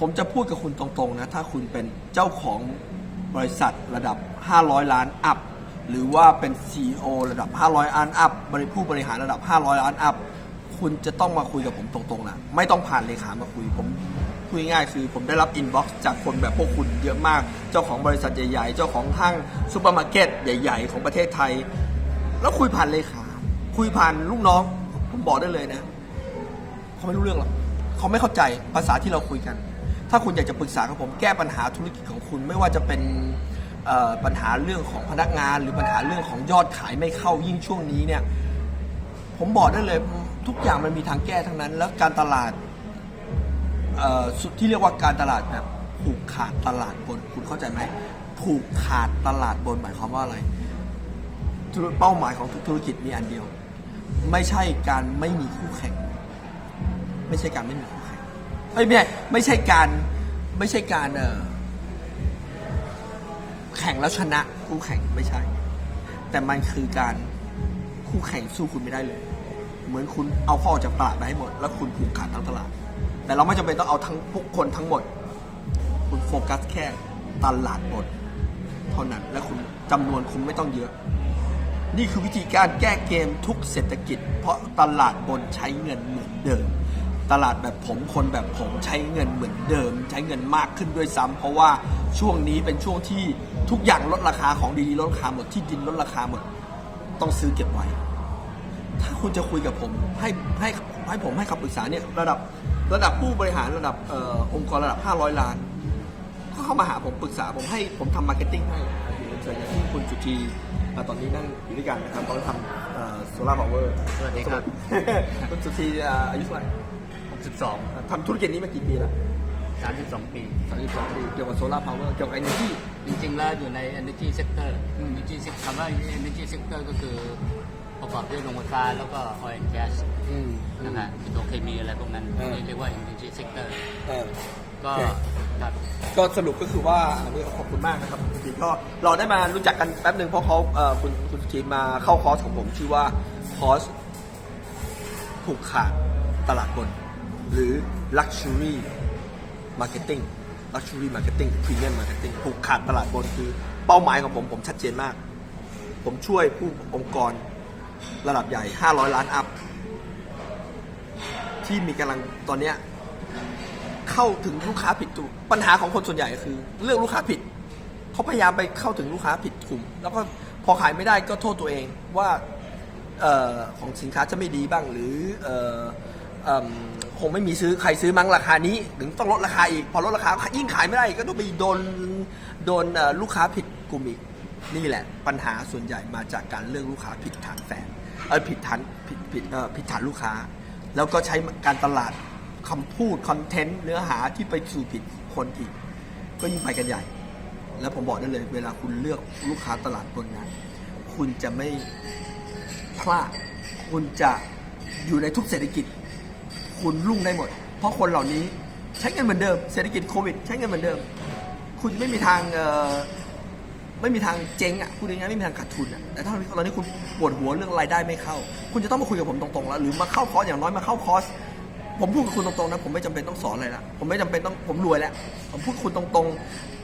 ผมจะพูดกับคุณตรงๆนะ ถ้าคุณเป็นเจ้าของบริษัทระดับ 500 ล้านอัพ หรือว่าเป็น CEO ระดับ 500 ล้านอัพบริผู้บริหารระดับ 500 ล้านอัพ คุณจะต้องมาคุยกับผมตรงๆนะ ไม่ต้องผ่านเลขามาคุยผมพูดง่ายคือผมได้รับอินบ็อกซ์จากคนแบบพวกคุณเยอะมาก เจ้าของบริษัทใหญ่ๆ เจ้าของห้างซูเปอร์มาร์เก็ตใหญ่ ๆ ของประเทศไทย แล้วคุยผ่านเลขา คุยผ่านลูกน้อง ผมบอกได้เลยนะ เขาไม่รู้เรื่องหรอก เขาไม่เข้าใจภาษาที่เราคุยกัน ถ้าคุณอยากจะปรึกษากับผมแก้ปัญหาธุรกิจของคุณไม่ว่าจะเป็นปัญหาเรื่องของพนักงาน หรือปัญหาเรื่องของยอดขายไม่เข้ายิ่งช่วงนี้เนี่ยผมบอกได้เลยทุกอย่างมันมีทางแก้ทั้งนั้น แล้วการตลาดสุดที่เรียกว่าการตลาดแบบผูกขาดตลาดบนคุณเข้าใจไหมผูกขาดตลาดบนหมายความว่าอะไรเป้าหมายของทุกธุรกิจมีอันเดียว ไม่ใช่การไม่มีคู่แข่ง ไม่ใช่การไม่มีคู่ เอ้ยไม่ใช่ไม่ใช่การไม่ใช่การเออแข่งแล้วชนะคู่แข่งไม่ใช่ แต่มันคือการคู่แข่งสู้คุณไม่ได้เลย เหมือนคุณเอาข้อออกจากตลาดไปให้หมด แล้วคุณผูกขาดทั้งตลาด แต่เราไม่จำเป็นต้องเอาทั้งทุกคนทั้งหมด คุณโฟกัสแค่ตลาดหมด เท่านั้นและคุณจำนวนคุณไม่ต้องเยอะ นี่คือวิธีการแก้เกมทุกเศรษฐกิจ เพราะตลาดบนใช้เงินเหมือนเดิม ตลาดแบบผมคนแบบผมใช้เงินเหมือนเดิม ใช้เงินมากขึ้นด้วยซ้ำเพราะว่าช่วงนี้เป็นช่วงที่ทุกอย่างลดราคาของดีๆลดราคาหมดที่ดินลดราคาหมด ต้องซื้อเก็บไว้ ถ้าคุณจะคุยกับผมให้ให้ให้ผมให้คำปรึกษาเนี่ยระดับระดับผู้บริหารระดับเออองค์กรระดับ 500 ล้าน ก็เข้ามาหาผมปรึกษาผมให้ผมทำมาร์เก็ตติ้งให้เชิญอย่างที่คุณสุจีอ่าตอนนี้นั่งอยู่ด้วยกันนะครับตอนนี้ทำโซลาร์พาวเวอร์สวัสดีครับ คุณสุจีอ่าอายุเท่าไหร่ 62ทำธุรกิจนี้มากี่ปีแล้ว32 ปี 32ปีเกี่ยวกับโซลาร์พาวเวอร์เกี่ยวกับ energy จริงๆ แล้วอยู่ใน energy sector energy sector คำว่า energy sector ก็คือประกอบด้วยโรงไฟฟ้าแล้วก็ oil and gas อืม นะฮะปิโตรเคมีอะไรพวกนั้นเออ เรียกว่า energy sector เออ ก็โอเค ครับ ก็สรุปก็คือว่าอันนี้ขอบคุณมากนะครับคุณสุจีก็เราได้มารู้จักกันแป๊บหนึ่งเพราะเขาเอ่อคุณคุณสุจีมาเข้าคอร์สของผมชื่อว่าคอร์สผูกขาดตลาดบน หรือ luxury marketing luxury marketing premium marketing ผูกขาดตลาดบนคือเป้าหมายของผมผมชัดเจนมาก ผมช่วยผู้องค์กรระดับใหญ่ 500 ล้านอัพ ที่มีกำลังตอนนี้เข้าถึงลูกค้าผิดกลุ่มปัญหาของคนส่วนใหญ่ก็คือเลือกลูกค้าผิดเขาพยายามไปเข้าถึงลูกค้าผิดกลุ่ม แล้วก็พอขายไม่ได้ก็โทษตัวเองว่าออของสินค้าจะไม่ดีบ้างหรืออ คงไม่มีซื้อใครซื้อมั้งราคานี้ ถึงต้องลดราคาอีก พอลดราคายิ่งขายไม่ได้ก็ต้องไปโดนโดนลูกค้าผิดกลุ่มอีก นี่แหละ ปัญหาส่วนใหญ่มาจากการเลือกลูกค้าผิดฐานแฟนเออผิดฐานผิดผิดเออผิดฐานลูกค้า แล้วก็ใช้การตลาดคำพูดคอนเทนต์เนื้อหาที่ไปสู่ผิดคนอีก ก็ยิ่งไปกันใหญ่ แล้วผมบอกได้เลย เวลาคุณเลือกลูกค้าตลาดบนนั้นคุณจะไม่พลาดคุณจะอยู่ในทุกเศรษฐกิจ คุณรุ่งได้หมด เพราะคนเหล่านี้ใช้เงินเหมือนเดิมเศรษฐกิจโควิด ใช้เงินเหมือนเดิม คุณไม่มีทางไม่มีทางเจ๊งอะคุณยังไงไม่มีทางขาดทุนอะแต่ถ้าตอนนี้คุณปวดหัวเรื่องรายได้ไม่เข้า คุณจะต้องมาคุยกับผมตรงๆแล้วหรือมาเข้าคอร์สอย่างน้อยมาเข้าคอร์สผมพูดกับคุณตรงๆนะผมไม่จำเป็นต้องสอนอะไรละผมไม่จำเป็นต้องผมรวยแล้วผมพูดคุณตรง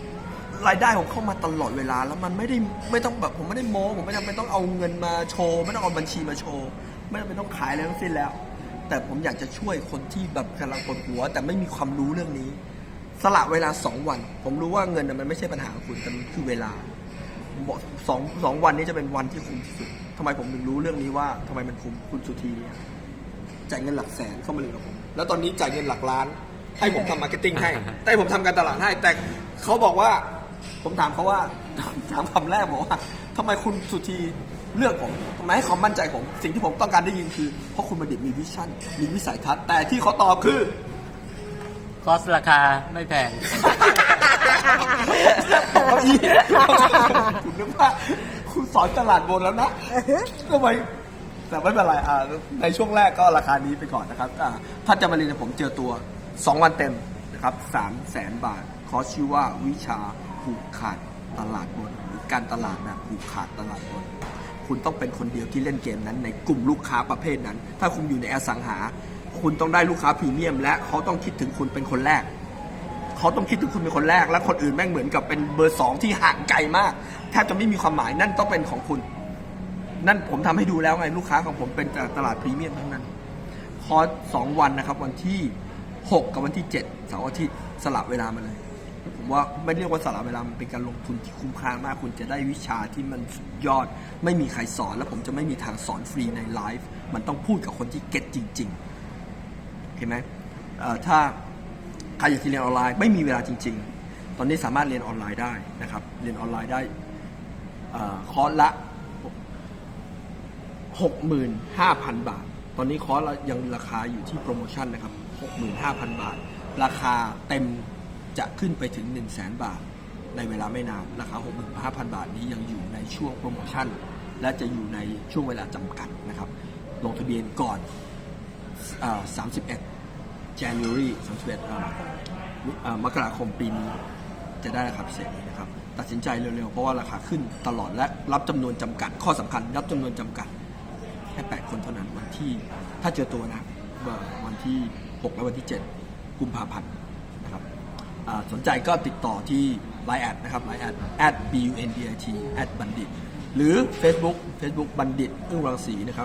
ๆ รายได้ผมเข้ามาตลอดเวลา แล้วมันไม่ได้ไม่ต้องแบบผมไม่ได้โม้ผมไม่จำเป็นต้องเอาเงินมาโชว์ ไม่ต้องเอาบัญชีมาโชว์ ไม่จำเป็นต้องขายอะไรทั้งสิ้นแล้ว แต่ผมอยากจะช่วยคนที่แบบกำลังปวดหัว แต่ไม่มีความรู้เรื่องนี้ สละเวลาสองวัน ผมรู้ว่าเงินมันไม่ใช่ปัญหาของคุณแต่มันคือเวลาสองสองวันนี้จะเป็นวันที่คุ้มที่สุดทำไมผมถึงรู้เรื่องนี้ว่าทำไมมันคุ้มคุณสุธีเนี่ยจ่ายเงินหลักแสนเข้ามาเรียกับผม แล้วตอนนี้จ่ายเงินหลักล้าน ให้ผมทำมาร์เก็ตติ้งให้แต่ให้ผมทำการตลาดให้ แต่เขาบอกว่า ผมถามเขาว่าถามคำแรกบอกว่าทำไมคุณสุธี เลือกผมทำไมให้ความมั่นใจผม สิ่งที่ผมต้องการได้ยินคือ เพราะคุณบัณฑิตมีวิชั่น มีวิสัยทัศน์ แต่ที่เขาตอบคือ คอสราคาไม่แพงตกเก้าอี้คุณนึกว่าคุณสอนตลาดบนแล้วนะทำไมแต่ไม่เป็นไรอ่าในช่วงแรกก็ราคานี้ไปก่อนนะครับอ่าถ้าจะมาเรียนกับผมเจอตัว 2 วันเต็มนะครับสามแสนบาท คอร์สชื่อว่าวิชาผูกขาดตลาดบน หรือการตลาดแบบผูกขาดตลาดบน คุณต้องเป็นคนเดียวที่เล่นเกมนั้นในกลุ่มลูกค้าประเภทนั้น ถ้าคุณอยู่ในอสังหา คุณต้องได้ลูกค้าพรีเมียม และเขาต้องคิดถึงคุณเป็นคนแรก เขาต้องคิดถึงคุณเป็นคนแรก และคนอื่นแม่งเหมือนกับเป็นเบอร์สองที่ห่างไกลมากแทบจะไม่มีความหมายนั่นต้องเป็นของคุณ นั่นผมทำให้ดูแล้วไงลูกค้าของผมเป็นจากตลาดพรีเมียมทั้งนั้น คอร์สสองวันนะครับ วันที่ 6 กับวันที่7เสาร์อาทิตย์สลับเวลามาเลย ผมว่าไม่เรียกว่าสลับเวลามันเป็นการลงทุนที่คุ้มค่ามาก คุณจะได้วิชาที่มันสุดยอด ไม่มีใครสอน แล้วผมจะไม่มีทางสอนฟรีในไลฟ์มันต้องพูดกับคนที่เก็ตจริงๆเห็นไหมถ้าใครอยากจะเรียนออนไลน์ไม่มีเวลาจริง ๆ ตอนนี้สามารถเรียนออนไลน์ได้นะครับ เรียนออนไลน์ได้คอร์สละ 65,000 บาท ตอนนี้คอร์สยังราคาอยู่ที่โปรโมชั่นนะครับ 65,000 บาท ราคาเต็ม จะขึ้นไปถึง 1 0 0 0 0แบาท ในเวลาไม่นานราคา 65,000 บาทนี้ยังอยู่ในช่วงโปรโมชั่น และจะอยู่ในช่วงเวลาจำกัดนะครับ ลงทะเบียนก่อนอ่า31 January 31มกราคมปีนี้จะได้ราคาพิเศษนี้นะครับ ตัดสินใจเร็วๆ เพราะว่าราคาขึ้นตลอดและรับจำนวนจำกัด ข้อสำคัญรับจำนวนจำกัดแค่ 8 คนเท่านั้นวันที่ถ้าเจอตัวนะวันที่ 6 และวันที่ 7 กุมภาพันธ์ สนใจก็ติดต่อที่ Line แอดนะครับ Line แอด at b u n d i t at บัณฑิต หรือ Facebook Facebook บัณฑิตอึ้งรังสีนะครับ